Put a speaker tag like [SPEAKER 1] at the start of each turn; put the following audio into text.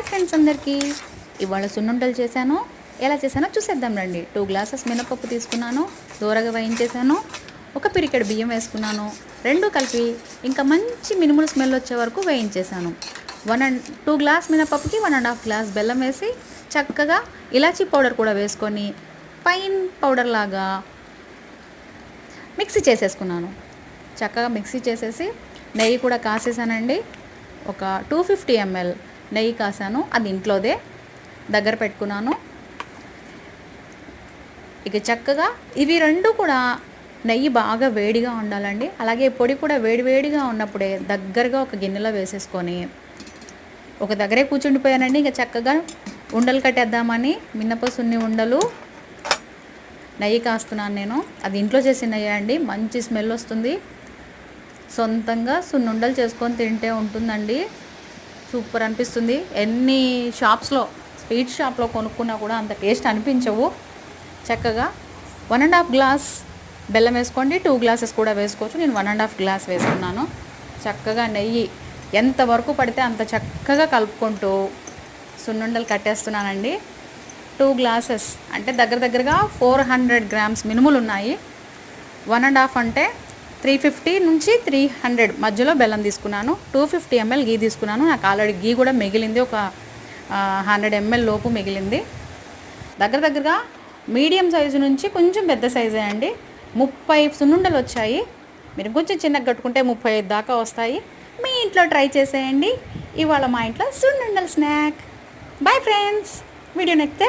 [SPEAKER 1] Hi friends అందరికీ. ఇవాళ సున్నుండలు చేశాను. ఎలా చేశానో చూసేద్దాం రండి. టూ గ్లాసెస్ మినపప్పు తీసుకున్నాను. దూరగా వేయించేశాను. ఒక పిరికెడు బియ్యం వేసుకున్నాను. రెండు కలిపి ఇంకా మంచి మినుములు స్మెల్ వచ్చే వరకు వేయించేశాను. వన్ అండ్ టూ గ్లాస్ మినపప్పుకి వన్ అండ్ హాఫ్ గ్లాస్ బెల్లం వేసి చక్కగా ఇలాచీ పౌడర్ కూడా వేసుకొని పైన్ పౌడర్ లాగా మిక్సీ చేసేసుకున్నాను. చక్కగా మిక్సీ చేసేసి నెయ్యి కూడా కాసేసానండి. ఒక టూ ఫిఫ్టీ ఎంఎల్ నెయ్యి కాసాను అది ఇంట్లోదే దగ్గర పెట్టుకున్నాను. ఇక చక్కగా ఇవి రెండు కూడా నెయ్యి బాగా వేడిగా ఉండాలండి. అలాగే పొడి కూడా వేడివేడిగా ఉన్నప్పుడే దగ్గరగా ఒక గిన్నెలో వేసేసుకొని ఒక దగ్గరే కూర్చుండిపోయానండి. ఇంకా చక్కగా ఉండలు కట్టేద్దామని మిన్నప సున్ని ఉండలు నెయ్యి కాస్తున్నాను నేను. అది ఇంట్లో చేసిన నెయ్యి అండి. మంచి స్మెల్ వస్తుంది. సొంతంగా సున్నుండలు చేసుకొని తింటే ఉంటుందండి. సూపర్ అనిపిస్తుంది. ఎన్ని షాప్స్లో స్వీట్ షాప్లో కొనుక్కున్నా కూడా అంత టేస్ట్ అనిపించవు. చక్కగా వన్ అండ్ హాఫ్ గ్లాస్ బెల్లం వేసుకోండి టూ గ్లాసెస్ కూడా వేసుకోవచ్చు. నేను వన్ అండ్ హాఫ్ గ్లాస్ వేసుకున్నాను. చక్కగా నెయ్యి ఎంతవరకు పడితే అంత చక్కగా కలుపుకుంటూ సున్నుండలు కట్టేస్తున్నానండి. టూ గ్లాసెస్ అంటే దగ్గర దగ్గరగా ఫోర్ హండ్రెడ్ గ్రామ్స్ మినుములు ఉన్నాయి. వన్ అండ్ హాఫ్ అంటే త్రీ ఫిఫ్టీ నుంచి త్రీ హండ్రెడ్ మధ్యలో బెల్లం తీసుకున్నాను. టూ ఫిఫ్టీ ఎంఎల్ గీ తీసుకున్నాను. నాకు ఆల్రెడీ గీ కూడా మిగిలింది. ఒక హండ్రెడ్ ఎంఎల్ లోపు మిగిలింది. దగ్గర దగ్గరగా మీడియం సైజు నుంచి కొంచెం పెద్ద సైజే అండి. ముప్పై సున్నుండలు వచ్చాయి. మీరు కొంచెం చిన్నగా కట్టుకుంటే ముప్పై ఐదు దాకా వస్తాయి. మీ ఇంట్లో ట్రై చేసేయండి. ఇవాళ మా ఇంట్లో సున్నుండల స్నాక్. Bye friends. వీడియో నచ్చితే